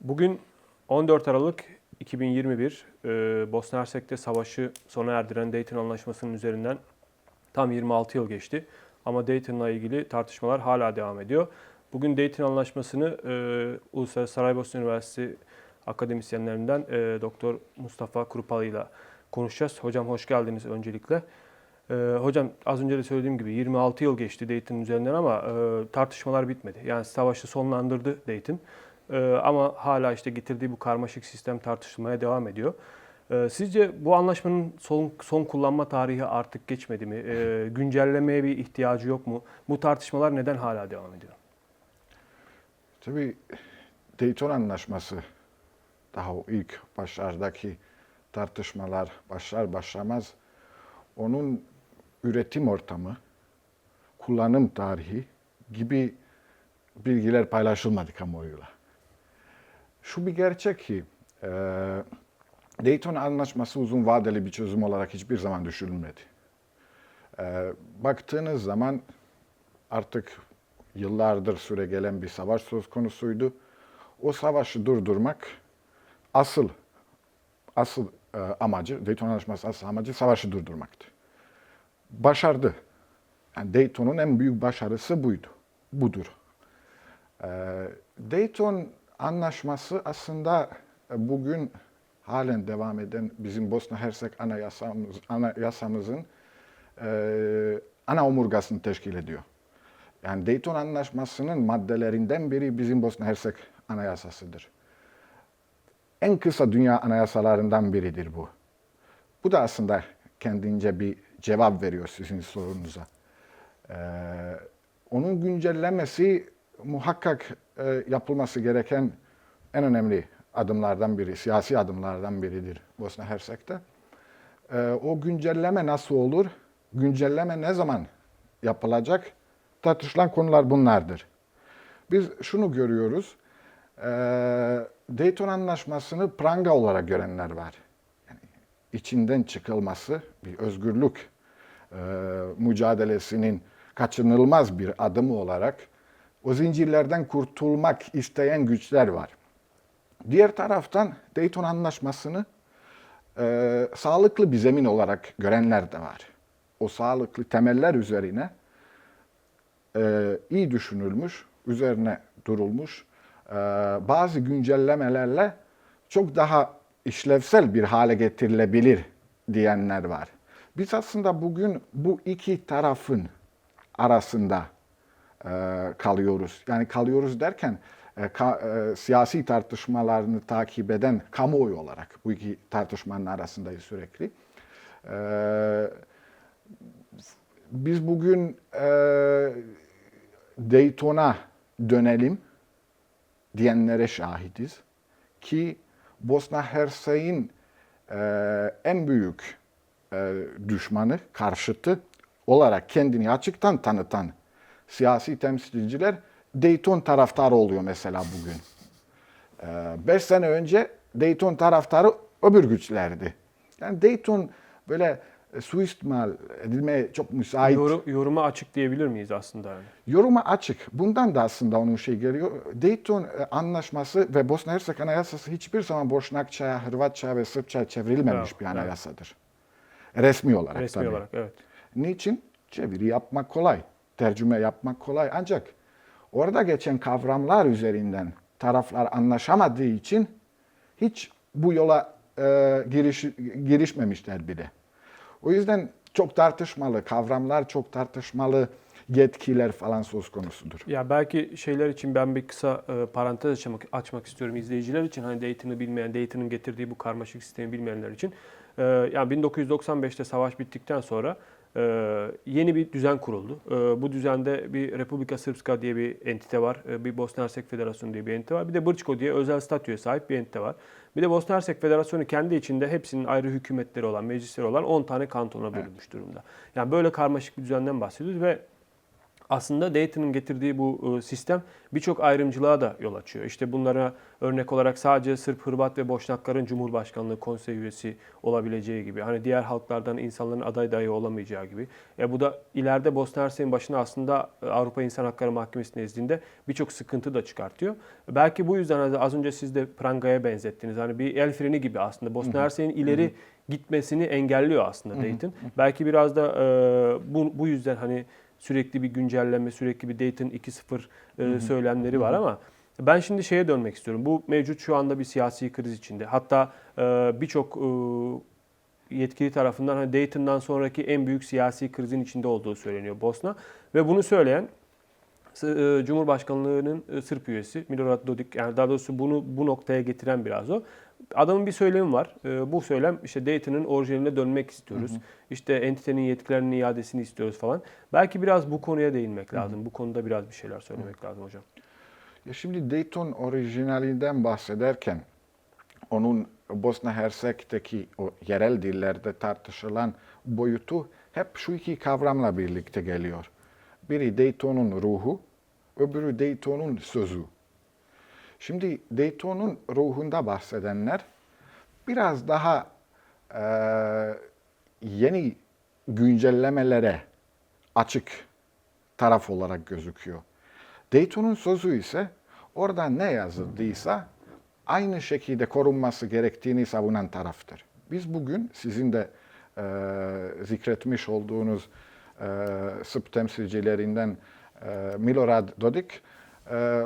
Bugün 14 Aralık 2021 e, Bosna Hersek'te savaşı sona erdiren Dayton Anlaşması'nın üzerinden tam 26 yıl geçti. Ama Dayton'la ilgili tartışmalar hala devam ediyor. Bugün Dayton Anlaşması'nı e, Uluslararası Saraybosna Üniversitesi akademisyenlerinden e, Doktor Mustafa Kurupalı ile konuşacağız. Hocam hoş geldiniz öncelikle. E, hocam az önce de söylediğim gibi 26 yıl geçti Dayton'un üzerinden ama tartışmalar bitmedi. Yani savaşı sonlandırdı Dayton. Ee, ama hala işte getirdiği bu karmaşık sistem tartışılmaya devam ediyor. Ee, sizce bu anlaşmanın son, son kullanma tarihi artık geçmedi mi? Ee, güncellemeye bir ihtiyacı yok mu? Bu tartışmalar neden hala devam ediyor? Tabii Dayton Anlaşması daha o ilk başlardaki tartışmalar başlar başlamaz onun üretim ortamı, kullanım tarihi gibi bilgiler paylaşılmadı kamuoyuyla. Şu bir gerçek ki e, Dayton Anlaşması uzun vadeli bir çözüm olarak hiçbir zaman düşünülmedi. E, baktığınız zaman artık yıllardır süre gelen bir savaş söz konusuydu. O savaşı durdurmak asıl asıl e, amacı, Dayton Anlaşması asıl amacı savaşı durdurmaktı. Başardı. Yani Dayton'un en büyük başarısı buydu. Budur. E, Dayton Anlaşması aslında e, bugün halen devam eden bizim Bosna Hersek anayasamız, anayasamızın e, ana omurgasını teşkil ediyor. Yani Dayton Anlaşması'nın maddelerinden biri bizim Bosna Hersek anayasasıdır. En kısa dünya anayasalarından biridir bu. Bu da aslında kendince bir cevap veriyor sizin sorunuza. Ee, onun güncellemesi muhakkak e, yapılması gereken en önemli adımlardan biri, siyasi adımlardan biridir Bosna Hersek'te. Ee, o güncelleme nasıl olur? Güncelleme ne zaman yapılacak? Tartışılan konular bunlardır. Biz şunu görüyoruz. E, Dayton Anlaşması'nı pranga olarak görenler var. Yani içinden çıkılması, bir özgürlük e, mücadelesinin kaçınılmaz bir adımı olarak o zincirlerden kurtulmak isteyen güçler var. Diğer taraftan Dayton Anlaşması'nı e, sağlıklı bir zemin olarak görenler de var. O sağlıklı temeller üzerine e, iyi düşünülmüş, üzerine durulmuş, e, bazı güncellemelerle çok daha işlevsel bir hale getirilebilir diyenler var. Biz aslında bugün bu iki tarafın arasında kalıyoruz. Yani kalıyoruz derken e, e, siyasi tartışmalarını takip eden kamuoyu olarak bu iki tartışmanın arasındayız sürekli. E, biz bugün e, Dayton'a dönelim diyenlere şahidiz ki Bosna Hersek'in e, en büyük e, düşmanı, karşıtı olarak kendini açıktan tanıtan siyasi temsilciler Dayton taraftarı oluyor mesela bugün. E, beş sene önce Dayton taraftarı öbür güçlerdi. Yani Dayton böyle e, suistimal edilmeye çok müsait. Yorum, yoruma açık diyebilir miyiz aslında? Yani? Yoruma açık. Bundan da aslında onun şey geliyor. Dayton e, Anlaşması ve Bosna Hersek Anayasası hiçbir zaman Boşnakça'ya, Hırvatça'ya ve Sırpça'ya çevrilmemiş Evet, bir evet. anayasadır. Resmi olarak Resmi tabii. olarak evet. Niçin? Çeviri yapmak kolay, tercüme yapmak kolay. Ancak orada geçen kavramlar üzerinden taraflar anlaşamadığı için hiç bu yola e, giriş, girişmemişler bile. O yüzden çok tartışmalı, kavramlar çok tartışmalı, yetkiler falan söz konusudur. Ya belki şeyler için ben bir kısa e, parantez açmak, açmak istiyorum izleyiciler için. Hani Dayton'ı bilmeyen, Dayton'ın getirdiği bu karmaşık sistemi bilmeyenler için. E, yani 1995'te savaş bittikten sonra e, yeni bir düzen kuruldu. E, bu düzende bir Republika Srpska diye bir entite var. E, bir Bosna Hersek Federasyonu diye bir entite var. Bir de Brčko diye özel statüye sahip bir entite var. Bir de Bosna Hersek Federasyonu kendi içinde hepsinin ayrı hükümetleri olan, meclisleri olan 10 tane kantona bölünmüş durumda. Yani böyle karmaşık bir düzenden bahsediyoruz ve aslında Dayton'ın getirdiği bu e, sistem birçok ayrımcılığa da yol açıyor. İşte bunlara örnek olarak sadece Sırp, Hırvat ve Boşnakların Cumhurbaşkanlığı konsey üyesi olabileceği gibi. Hani diğer halklardan insanların aday dahi olamayacağı gibi. E bu da ileride Bosna Hersek'in başına aslında e, Avrupa İnsan Hakları Mahkemesi nezdinde birçok sıkıntı da çıkartıyor. Belki bu yüzden hani az önce siz de Pranga'ya benzettiniz. Hani bir el freni gibi aslında Bosna Hersek'in ileri gitmesini engelliyor aslında Dayton. Belki biraz da e, bu, bu yüzden hani sürekli bir güncelleme, sürekli bir Dayton 2.0 e, söylemleri var ama ben şimdi şeye dönmek istiyorum. Bu mevcut şu anda bir siyasi kriz içinde. Hatta e, birçok e, yetkili tarafından hani Dayton'dan sonraki en büyük siyasi krizin içinde olduğu söyleniyor Bosna ve bunu söyleyen Cumhurbaşkanlığının Sırp üyesi Milorad Dodik yani daha doğrusu bunu bu noktaya getiren biraz o. Adamın bir söylemi var. E, Bu söylem işte Dayton'ın orijinaline dönmek istiyoruz. İşte entitenin yetkilerinin iadesini istiyoruz falan. Belki biraz bu konuya değinmek lazım. Bu konuda biraz bir şeyler söylemek lazım hocam. Ya şimdi Dayton orijinalinden bahsederken onun Bosna Hersek'teki o yerel dillerde tartışılan boyutu hep şu iki kavramla birlikte geliyor. Biri Dayton'un ruhu, öbürü Dayton'un sözü. Şimdi Dayton'un ruhunda bahsedenler biraz daha e, yeni güncellemelere açık taraf olarak gözüküyor. Dayton'un sözü ise orada ne yazıldıysa aynı şekilde korunması gerektiğini savunan taraftır. Biz bugün sizin de e, zikretmiş olduğunuz e, Sırp temsilcilerinden e, Milorad Dodik, e,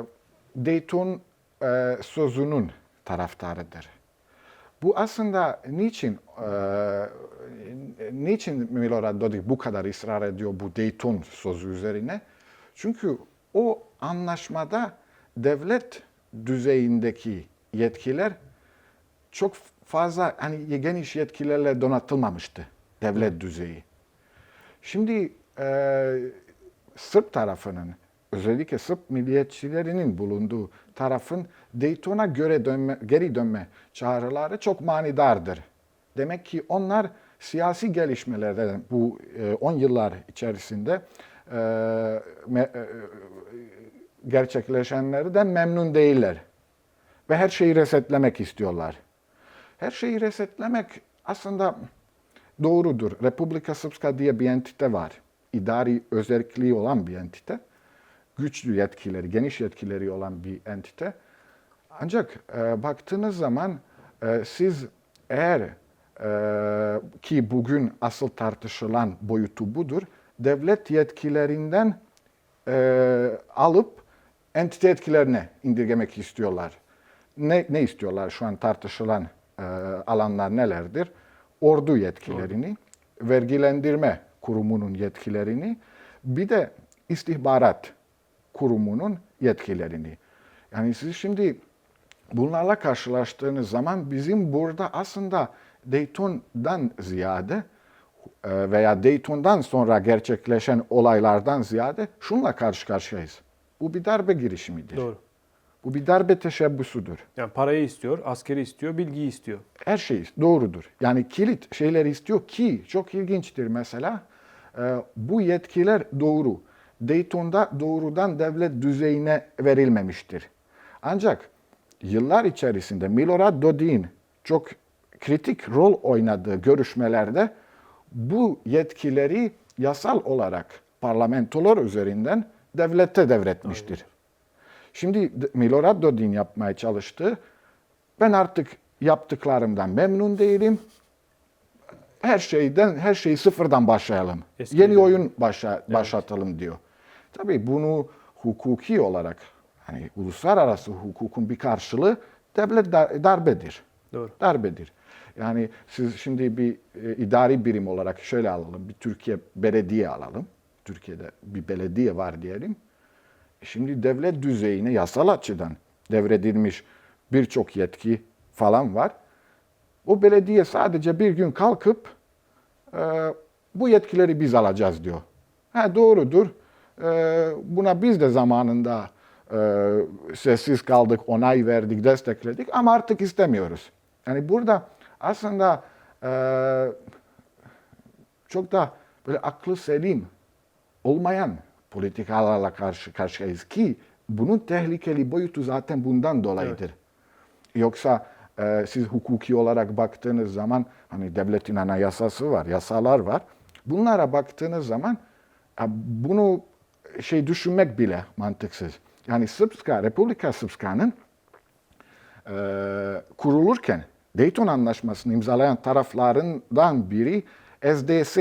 Dayton e, sözünün taraftarıdır. Bu aslında niçin e, niçin Milorad Dodik bu kadar ısrar ediyor bu Dayton sözü üzerine? Çünkü o anlaşmada devlet düzeyindeki yetkiler çok fazla hani geniş yetkilerle donatılmamıştı devlet düzeyi. Şimdi e, Sırp tarafının özellikle Sırp milliyetçilerinin bulunduğu tarafın Dayton'a göre dönme, geri dönme çağrıları çok manidardır. Demek ki onlar siyasi gelişmelerden bu 10 yıllar içerisinde e, me, e, gerçekleşenlerden memnun değiller. Ve her şeyi resetlemek istiyorlar. Her şeyi resetlemek aslında doğrudur. Republika Srpska diye bir entite var. İdari özelliği olan bir entite. Güçlü yetkileri, geniş yetkileri olan bir entite. Ancak e, baktığınız zaman e, siz eğer e, ki bugün asıl tartışılan boyutu budur, devlet yetkilerinden e, alıp entite yetkilerine indirgemek istiyorlar. Ne, ne istiyorlar şu an tartışılan e, alanlar nelerdir? Ordu yetkilerini, vergilendirme kurumunun yetkilerini, bir de istihbarat kurumunun yetkilerini. Yani siz şimdi bunlarla karşılaştığınız zaman bizim burada aslında Dayton'dan ziyade e, veya Dayton'dan sonra gerçekleşen olaylardan ziyade şunla karşı karşıyayız. Bu bir darbe girişimidir. Doğru. Bu bir darbe teşebbüsüdür. Yani parayı istiyor, askeri istiyor, bilgiyi istiyor. Her şey doğrudur. Yani kilit şeyler istiyor ki çok ilginçtir mesela. e, bu yetkiler doğru. Dayton'da doğrudan devlet düzeyine verilmemiştir. Ancak yıllar içerisinde Milorad Dodik'in çok kritik rol oynadığı görüşmelerde bu yetkileri yasal olarak parlamentolar üzerinden devlete devretmiştir. Şimdi Milorad Dodik'in yapmaya çalıştığı ben artık yaptıklarımdan memnun değilim. Her şeyden her şeyi sıfırdan başlayalım. Eski Yeni oyun başa, başlatalım diyor. Tabii bunu hukuki olarak hani uluslararası hukukun bir karşılığı devlet dar- darbedir. Doğru. Darbedir. Yani siz şimdi bir e, idari birim olarak şöyle alalım. Bir Türkiye belediye alalım. Türkiye'de bir belediye var diyelim. Şimdi devlet düzeyine yasal açıdan devredilmiş birçok yetki falan var. O belediye sadece bir gün kalkıp e, bu yetkileri biz alacağız diyor. Ha doğrudur. E, buna biz de zamanında e, sessiz kaldık, onay verdik, destekledik ama artık istemiyoruz. Yani burada aslında e, çok da böyle aklı selim olmayan politikalarla karşı karşıyayız ki bunun tehlikeli boyutu zaten bundan dolayıdır. Yoksa e, siz hukuki olarak baktığınız zaman hani devletin anayasası var, yasalar var. Bunlara baktığınız zaman e, bunu şey düşünmek bile mantıksız. Yani Srpska, Republika Srpska'nın e, kurulurken Dayton Anlaşması'nı imzalayan taraflarından biri SDS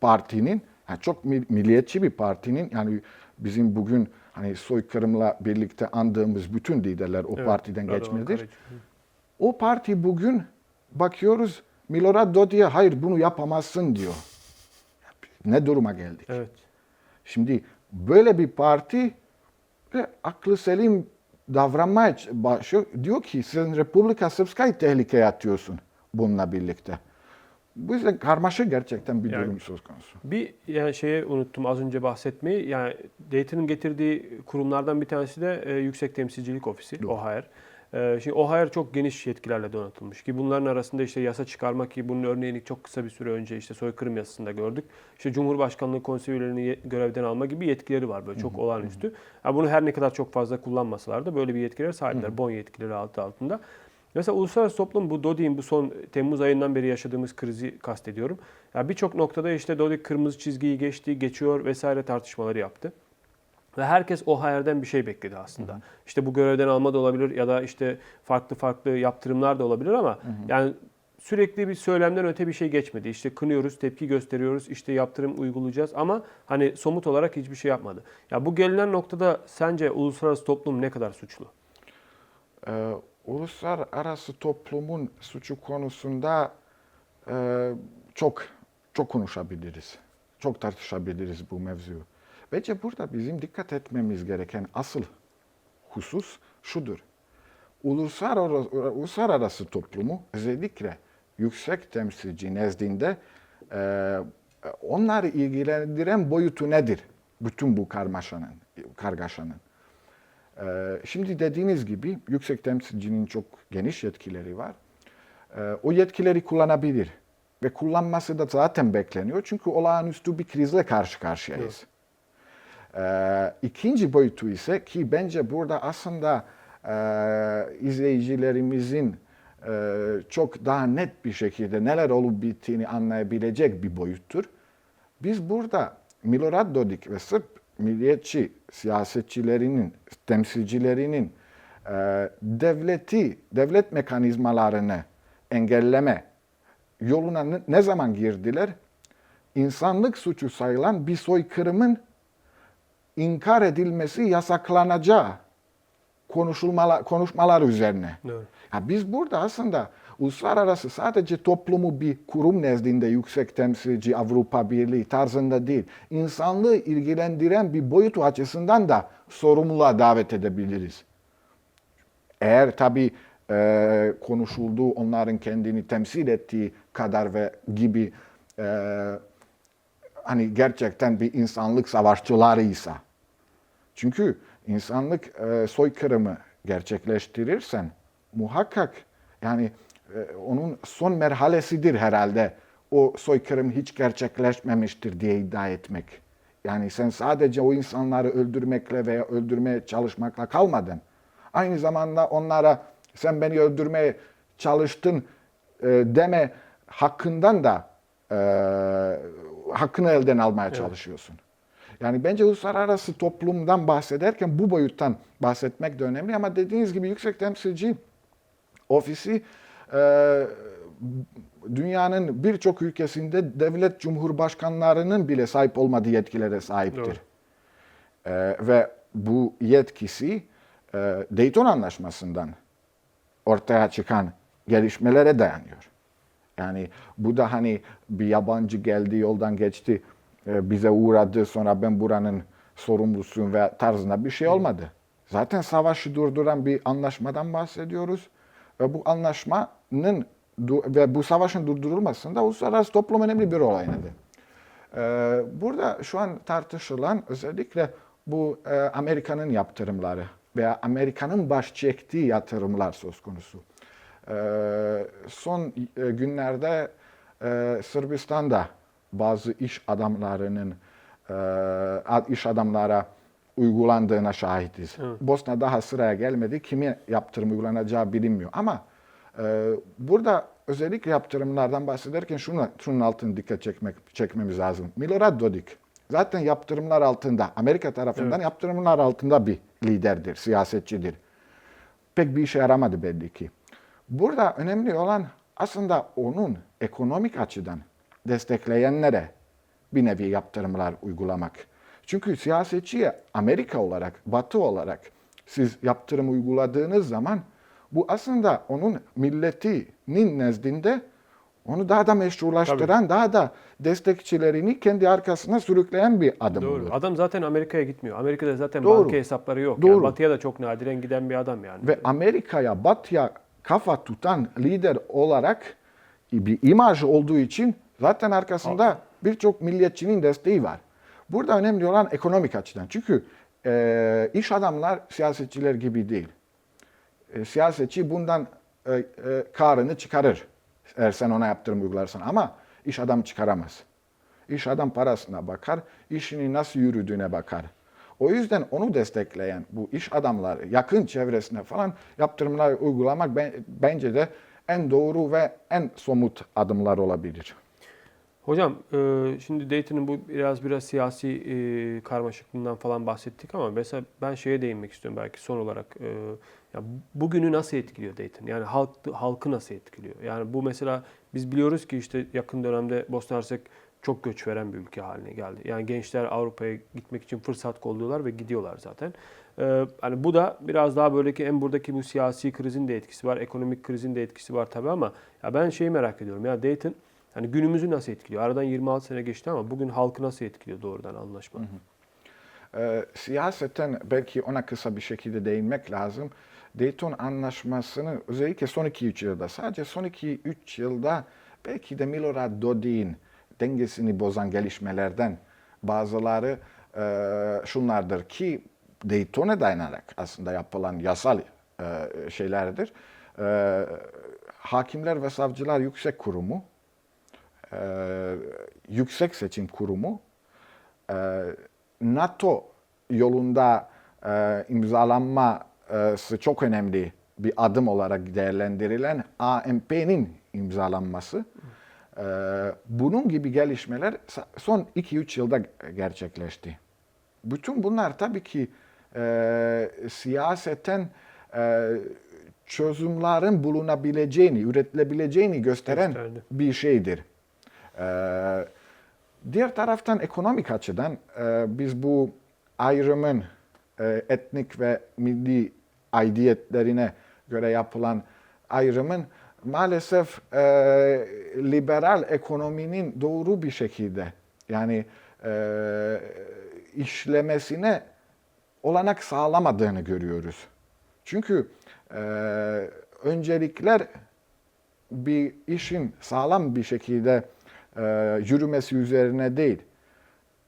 partinin, yani çok mil- milliyetçi bir partinin yani bizim bugün hani soykırımla birlikte andığımız bütün liderler o Evet, partiden Radovan geçmedir. O parti bugün bakıyoruz Milorad Dodi'ye hayır bunu yapamazsın diyor. Ne duruma geldik? Evet. Şimdi böyle bir parti aklı selim davranmaya başlıyor. Diyor ki sen Republika Srpska'yı tehlikeye atıyorsun bununla birlikte. Bu yüzden karmaşık gerçekten bir Yani- durum söz konusu. Bir yani şeye unuttum az önce bahsetmeyi. Yani Dayton'ın getirdiği kurumlardan bir tanesi de e, Yüksek Temsilcilik Ofisi, Doğru. OHR. E, şimdi OHR çok geniş yetkilerle donatılmış ki bunların arasında işte yasa çıkarmak ki bunun örneğini çok kısa bir süre önce işte soykırım yasasında gördük. İşte Cumhurbaşkanlığı konseylerini ye- görevden alma gibi yetkileri var böyle çok olağanüstü. Yani bunu her ne kadar çok fazla kullanmasalar da böyle bir yetkilere sahipler. Bon yetkileri altı altında. Mesela uluslararası toplum bu Dodi'nin bu son Temmuz ayından beri yaşadığımız krizi kastediyorum. Ya birçok noktada işte Dodik kırmızı çizgiyi geçti, geçiyor vesaire tartışmaları yaptı. Ve herkes o hayalden bir şey bekledi aslında. İşte bu görevden alma da olabilir ya da işte farklı farklı yaptırımlar da olabilir ama yani sürekli bir söylemden öte bir şey geçmedi. İşte kınıyoruz, tepki gösteriyoruz, işte yaptırım uygulayacağız ama hani somut olarak hiçbir şey yapmadı. Ya bu gelinen noktada sence uluslararası toplum ne kadar suçlu? Ee, uluslararası toplumun suçu konusunda e, çok çok konuşabiliriz. Çok tartışabiliriz bu mevzuyu. Bence burada bizim dikkat etmemiz gereken asıl husus şudur. Uluslararası, toplumu özellikle yüksek temsilci nezdinde e, onları ilgilendiren boyutu nedir? Bütün bu karmaşanın, kargaşanın. Ee, Şimdi dediğiniz gibi yüksek temsilcinin çok geniş yetkileri var. Ee, O yetkileri kullanabilir ve kullanması da zaten bekleniyor çünkü olağanüstü bir krizle karşı karşıyayız. Ee, İkinci boyutu ise ki bence burada aslında e, izleyicilerimizin e, çok daha net bir şekilde neler olup bittiğini anlayabilecek bir boyuttur. Biz burada Milorad Dodik ve Sırp milliyetçi siyasetçilerinin, temsilcilerinin e, devleti, devlet mekanizmalarını engelleme yoluna ne zaman girdiler? İnsanlık suçu sayılan bir soykırımın inkar edilmesi yasaklanacağı konuşulmalar, konuşmalar üzerine. Evet. Ya biz burada aslında uluslararası sadece toplumu bir kurum nezdinde yüksek temsilci Avrupa Birliği tarzında değil, insanlığı ilgilendiren bir boyutu açısından da sorumluluğa davet edebiliriz. Eğer tabii e, konuşulduğu onların kendini temsil ettiği kadar ve gibi e, hani gerçekten bir insanlık savaşçılarıysa. Çünkü insanlık e, soykırımı gerçekleştirirsen muhakkak yani e, onun son merhalesidir herhalde o soykırım hiç gerçekleşmemiştir diye iddia etmek. Yani sen sadece o insanları öldürmekle veya öldürmeye çalışmakla kalmadın. Aynı zamanda onlara sen beni öldürmeye çalıştın e, deme hakkından da hakkını elden almaya çalışıyorsun. Yani bence uluslararası toplumdan bahsederken bu boyuttan bahsetmek de önemli ama dediğiniz gibi yüksek temsilci ofisi e, dünyanın birçok ülkesinde devlet cumhurbaşkanlarının bile sahip olmadığı yetkilere sahiptir. E, ve bu yetkisi e, Dayton Anlaşması'ndan ortaya çıkan gelişmelere dayanıyor. Yani bu da hani bir yabancı geldi yoldan geçti e, bize uğradı sonra ben buranın sorumlusuyum ve tarzında bir şey olmadı. Zaten savaşı durduran bir anlaşmadan bahsediyoruz. Ve bu anlaşmanın ve bu savaşın durdurulmasında uluslararası toplum önemli bir rol oynadı. Ee, Burada şu an tartışılan özellikle bu e, Amerika'nın yaptırımları veya Amerika'nın baş çektiği yatırımlar söz konusu. Ee, Son e, günlerde e, Sırbistan'da bazı iş adamlarının e, iş adamlara uygulandığına şahitiz. Evet. Bosna daha sıraya gelmedi. Kime yaptırım uygulanacağı bilinmiyor. Ama e, burada özellikle yaptırımlardan bahsederken şunu, şunun altını dikkat çekmek, çekmemiz lazım. Milorad Dodik zaten yaptırımlar altında, Amerika tarafından Evet. yaptırımlar altında bir liderdir, siyasetçidir. Pek bir işe yaramadı belli ki. Burada önemli olan aslında onun ekonomik açıdan destekleyenlere bir nevi yaptırımlar uygulamak. Çünkü siyasetçiye Amerika olarak, Batı olarak siz yaptırım uyguladığınız zaman bu aslında onun milletinin nezdinde onu daha da meşrulaştıran, daha da destekçilerini kendi arkasına sürükleyen bir adım Doğru. olur. Adam zaten Amerika'ya gitmiyor. Amerika'da zaten Doğru. banka hesapları yok. Doğru. Yani batıya da çok nadiren giden bir adam yani. Ve Amerika'ya, Batı'ya kafa tutan lider olarak bir imaj olduğu için zaten arkasında birçok milliyetçinin desteği var. Burada önemli olan ekonomik açıdan. Çünkü e, iş adamlar siyasetçiler gibi değil. E, siyasetçi bundan e, e, karını çıkarır eğer sen ona yaptırım uygularsan ama iş adam çıkaramaz. İş adam parasına bakar, işini nasıl yürüdüğüne bakar. O yüzden onu destekleyen bu iş adamları yakın çevresine falan yaptırımlar uygulamak ben- bence de en doğru ve en somut adımlar olabilir. Hocam e, şimdi Dayton'ın bu biraz biraz siyasi e, karmaşıklığından falan bahsettik ama mesela ben şeye değinmek istiyorum belki son olarak. E, ya bugünü nasıl etkiliyor Dayton? Yani halk, halkı nasıl etkiliyor? Yani bu mesela biz biliyoruz ki işte yakın dönemde Bosna Hersek çok göç veren bir ülke haline geldi. Yani gençler Avrupa'ya gitmek için fırsat kolluyorlar ve gidiyorlar zaten. Ee, hani bu da biraz daha böyle ki en buradaki bu siyasi krizin de etkisi var, ekonomik krizin de etkisi var tabii ama ya ben şeyi merak ediyorum. Ya Dayton hani günümüzü nasıl etkiliyor? Aradan 26 sene geçti ama bugün halkı nasıl etkiliyor doğrudan anlaşma? Ee, siyaseten belki ona kısa bir şekilde değinmek lazım. Dayton Anlaşması'nı özellikle son 2-3 yılda, sadece son 2-3 yılda belki de Milorad Dodik'in dengesini bozan gelişmelerden bazıları e, şunlardır ki Dayton'a dayanarak aslında yapılan yasal e, şeylerdir. E, Hakimler ve Savcılar Yüksek Kurumu, e, Yüksek Seçim Kurumu, e, NATO yolunda e, imzalanması çok önemli bir adım olarak değerlendirilen AMP'nin imzalanması. E, bunun gibi gelişmeler son 2-3 yılda gerçekleşti. Bütün bunlar tabii ki e, siyaseten e, çözümlerin bulunabileceğini, üretilebileceğini gösteren Gösterdi. bir şeydir. Ee, diğer taraftan ekonomik açıdan e, biz bu ayrımın e, etnik ve milli aidiyetlerine göre yapılan ayrımın maalesef e, liberal ekonominin doğru bir şekilde yani e, işlemesine olanak sağlamadığını görüyoruz. Çünkü e, öncelikler bir işin sağlam bir şekilde e, yürümesi üzerine değil,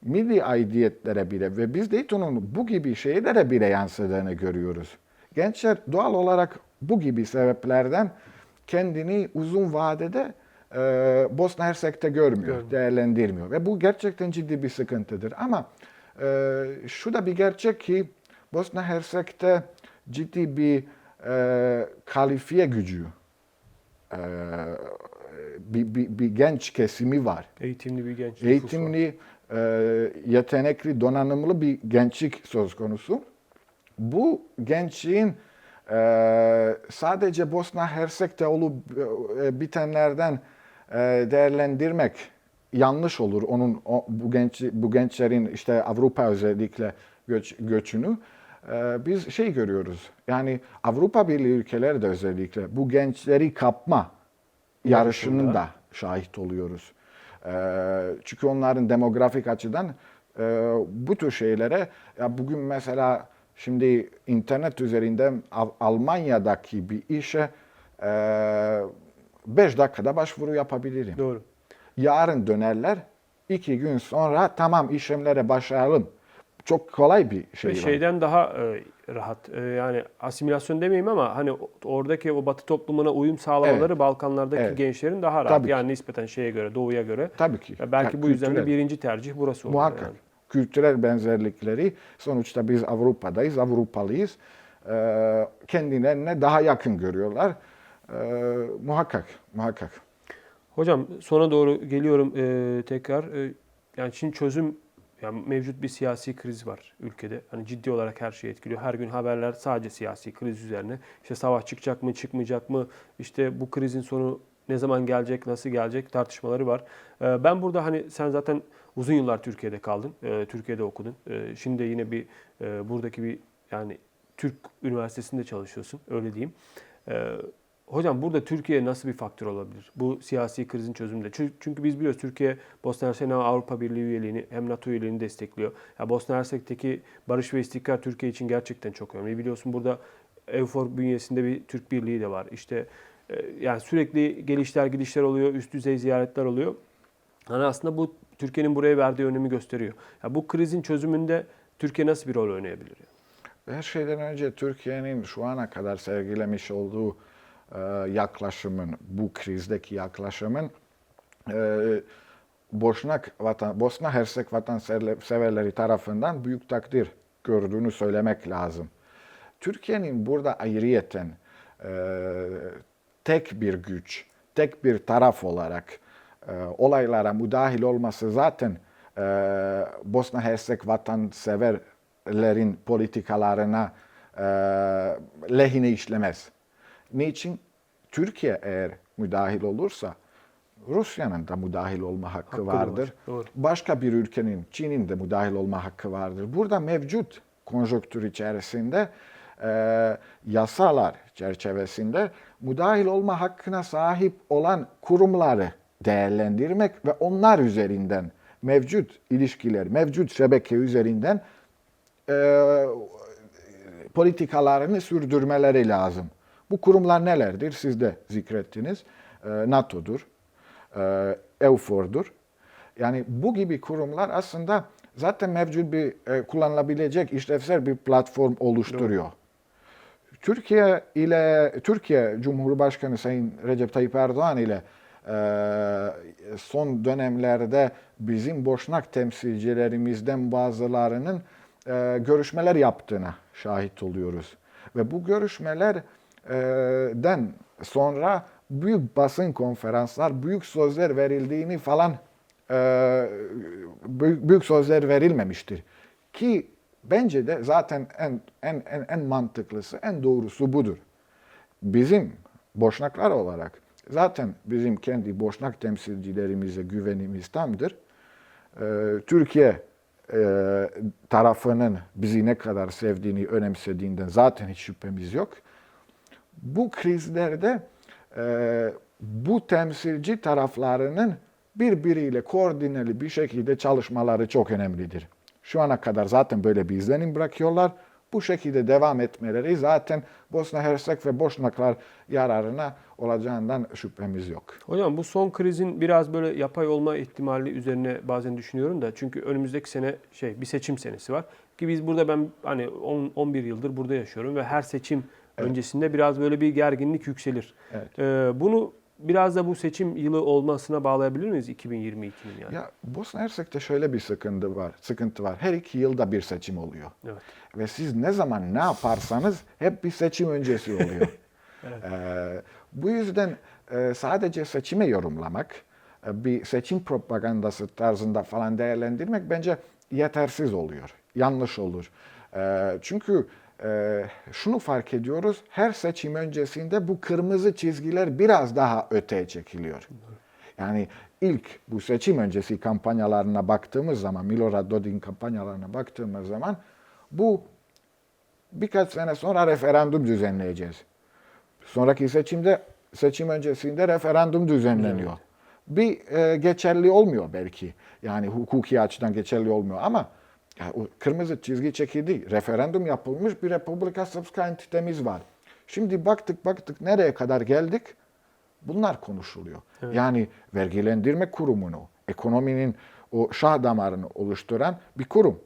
milli aidiyetlere bile ve biz Dayton'un bu gibi şeylere bile yansıdığını görüyoruz. Gençler doğal olarak bu gibi sebeplerden kendini uzun vadede e, Bosna Hersek'te görmüyor, Görmüyor. değerlendirmiyor ve bu gerçekten ciddi bir sıkıntıdır. Ama e, şu da bir gerçek ki Bosna Hersek'te ciddi bir e, kalifiye gücü, e, bir, bir, bir genç kesimi var. Eğitimli bir genç. Eğitimli, e, yetenekli, donanımlı bir gençlik söz konusu. Bu gençliğin e, sadece Bosna Hersek'te olup e, bitenlerden e, değerlendirmek yanlış olur. Onun o, bu genç bu gençlerin işte Avrupa özellikle göç, göçünü E, biz şey görüyoruz. Yani Avrupa Birliği ülkeleri de özellikle bu gençleri kapma yarışının da şahit oluyoruz. Ee, çünkü onların demografik açıdan e, bu tür şeylere ya bugün mesela şimdi internet üzerinde Av- Almanya'daki bir işe 5 dakikada başvuru yapabilirim. Doğru. Yarın dönerler, iki gün sonra tamam işlemlere başlayalım. Çok kolay bir şey Ve var. şeyden daha e, rahat. E, yani asimilasyon demeyeyim ama hani oradaki o Batı toplumuna uyum sağlamaları Evet. Balkanlardaki Evet. gençlerin daha rahat. Tabii ki. Yani nispeten şeye göre, doğuya göre. Tabii ki. Belki Ya bu yüzden de birinci tercih burası oluyor. Muhakkak. yani. Kültürel benzerlikleri sonuçta biz Avrupa'dayız, Avrupalıyız. Ee, kendilerine daha yakın görüyorlar. Ee, muhakkak, muhakkak. Hocam sona doğru geliyorum e, tekrar. E, yani şimdi çözüm yani mevcut bir siyasi kriz var ülkede. Hani ciddi olarak her şeyi etkiliyor. Her gün haberler sadece siyasi kriz üzerine. İşte savaş çıkacak mı, çıkmayacak mı? İşte bu krizin sonu ne zaman gelecek, nasıl gelecek tartışmaları var. E, ben burada hani sen zaten uzun yıllar Türkiye'de kaldın. E, Türkiye'de okudun. E, şimdi yine bir e, buradaki bir yani Türk üniversitesinde çalışıyorsun öyle diyeyim. E, Hocam burada Türkiye nasıl bir faktör olabilir bu siyasi krizin çözümünde? Çünkü, biz biliyoruz Türkiye Bosna Hersek Avrupa Birliği üyeliğini hem NATO üyeliğini destekliyor. Ya Bosna Hersek'teki barış ve istikrar Türkiye için gerçekten çok önemli. Biliyorsun burada EUFOR bünyesinde bir Türk Birliği de var. İşte e, yani sürekli gelişler gidişler oluyor, üst düzey ziyaretler oluyor. Hani aslında bu Türkiye'nin buraya verdiği önemi gösteriyor. Ya bu krizin çözümünde Türkiye nasıl bir rol oynayabilir? Her şeyden önce Türkiye'nin şu ana kadar sergilemiş olduğu e, yaklaşımın, bu krizdeki yaklaşımın e, Boşnak vatan, Bosna Hersek vatanseverleri tarafından büyük takdir gördüğünü söylemek lazım. Türkiye'nin burada ayrıyeten e, tek bir güç, tek bir taraf olarak e, olaylara müdahil olması zaten e, Bosna Hersek vatanseverlerin politikalarına e, lehine işlemez. Niçin? Türkiye eğer müdahil olursa Rusya'nın da müdahil olma hakkı, Hakkı var, vardır. doğru. Başka bir ülkenin, Çin'in de müdahil olma hakkı vardır. Burada mevcut konjonktür içerisinde e, yasalar çerçevesinde müdahil olma hakkına sahip olan kurumları değerlendirmek ve onlar üzerinden mevcut ilişkiler, mevcut şebeke üzerinden e, politikalarını sürdürmeleri lazım. Bu kurumlar nelerdir? Siz de zikrettiniz. E, NATO'dur, e, EUFOR'dur. Yani bu gibi kurumlar aslında zaten mevcut bir e, kullanılabilecek işlevsel bir platform oluşturuyor. Türkiye ile Türkiye Cumhurbaşkanı Sayın Recep Tayyip Erdoğan ile son dönemlerde bizim Boşnak temsilcilerimizden bazılarının e, görüşmeler yaptığına şahit oluyoruz. Ve bu görüşmelerden sonra büyük basın konferanslar, büyük sözler verildiğini falan e, büyük sözler verilmemiştir. Ki bence de zaten en, en, en, en mantıklısı, en doğrusu budur. Bizim Boşnaklar olarak zaten bizim kendi Boşnak temsilcilerimize güvenimiz tamdır. Ee, Türkiye e, tarafının bizi ne kadar sevdiğini, önemsediğinden zaten hiç şüphemiz yok. Bu krizlerde e, bu temsilci taraflarının birbiriyle koordineli bir şekilde çalışmaları çok önemlidir. Şu ana kadar zaten böyle bir izlenim bırakıyorlar. Bu şekilde devam etmeleri zaten Bosna Hersek ve Boşnaklar yararına olacağından şüphemiz yok. Hocam bu son krizin biraz böyle yapay olma ihtimali üzerine bazen düşünüyorum da çünkü önümüzdeki sene şey bir seçim senesi var ki biz burada ben hani 10 11 yıldır burada yaşıyorum ve her seçim öncesinde biraz böyle bir gerginlik yükselir. Evet. Ee, bunu biraz da bu seçim yılı olmasına bağlayabilir miyiz 2022'nin yani? Ya Bosna Hersek'te şöyle bir sıkıntı var. Sıkıntı var. Her iki yılda bir seçim oluyor. Evet. Ve siz ne zaman ne yaparsanız hep bir seçim öncesi oluyor. Ee, bu yüzden e, sadece seçime yorumlamak, e, bir seçim propagandası tarzında falan değerlendirmek bence yetersiz oluyor. Yanlış olur. E, çünkü şunu fark ediyoruz, her seçim öncesinde bu kırmızı çizgiler biraz daha öteye çekiliyor. Yani ilk bu seçim öncesi kampanyalarına baktığımız zaman, Milorad Dodik'in kampanyalarına baktığımız zaman bu birkaç sene sonra referandum düzenleyeceğiz. Sonraki seçimde seçim öncesinde referandum düzenleniyor. Bir e, geçerli olmuyor belki. Yani hukuki açıdan geçerli olmuyor ama ya, o kırmızı çizgi çekildi. Referandum yapılmış bir Republika Srpska entitemiz var. Şimdi baktık baktık nereye kadar geldik? Bunlar konuşuluyor. Yani vergilendirme kurumunu, ekonominin o şah damarını oluşturan bir kurum.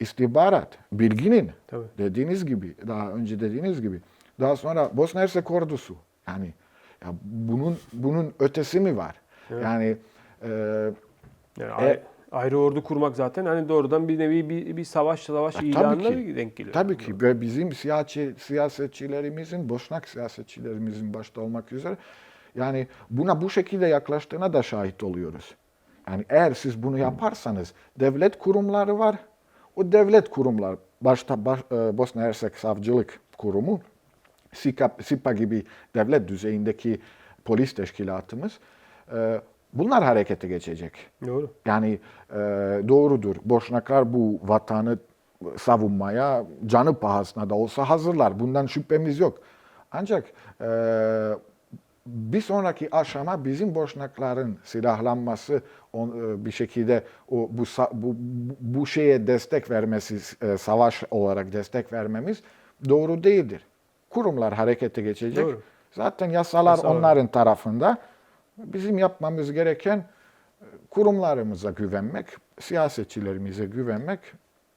İstihbarat, bilginin Tabii. dediğiniz gibi, daha önce dediğiniz gibi. Daha sonra Bosna Hersek ordusu. Yani ya bunun bunun ötesi mi var? Yani e, Yani E- ay- Ayrı ordu kurmak zaten hani doğrudan bir nevi bir, bir savaş savaş tabii ilanına ki. denk geliyor. Tabii ki ve bizim siyasi, siyasetçilerimizin, Boşnak siyasetçilerimizin başta olmak üzere yani buna bu şekilde yaklaştığına da şahit oluyoruz. Yani eğer siz bunu yaparsanız devlet kurumları var. O devlet kurumlar başta baş, e, Bosna Hersek Savcılık Kurumu, SİKA, SİPA gibi devlet düzeyindeki polis teşkilatımız e, bunlar harekete geçecek. Doğru. Yani e, doğrudur. Boşnaklar bu vatanı savunmaya canı pahasına da olsa hazırlar. Bundan şüphemiz yok. Ancak e, bir sonraki aşama bizim Boşnakların silahlanması, on, e, bir şekilde o bu, bu bu şeye destek vermesi, e, savaş olarak destek vermemiz doğru değildir. Kurumlar harekete geçecek. Doğru. Zaten yasalar Yasalar. onların tarafında. Bizim yapmamız gereken kurumlarımıza güvenmek, siyasetçilerimize güvenmek.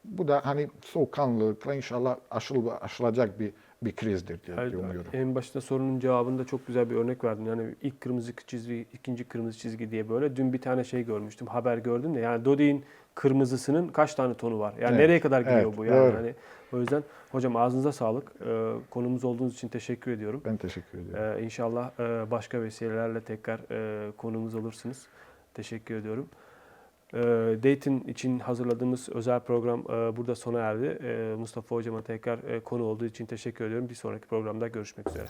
Bu da hani soğukkanlılıkla inşallah aşıl, aşılacak bir bir krizdir diye Evet, umuyorum. en başta sorunun cevabında çok güzel bir örnek verdin. Yani ilk kırmızı çizgi, ikinci kırmızı çizgi diye böyle. Dün bir tane şey görmüştüm, haber gördüm de. Yani Dodi'nin kırmızısının kaç tane tonu var? Yani Evet, nereye kadar gidiyor evet, bu yani? doğru. Hani o yüzden hocam ağzınıza sağlık. Ee, konumuz olduğunuz için teşekkür ediyorum. Ben teşekkür ediyorum. Ee, inşallah e, başka vesilelerle tekrar e, konumuz olursunuz. Teşekkür ediyorum. Ee, Dayton için hazırladığımız özel program e, burada sona erdi. E, Mustafa Hocama tekrar e, konu olduğu için teşekkür ediyorum. Bir sonraki programda görüşmek üzere.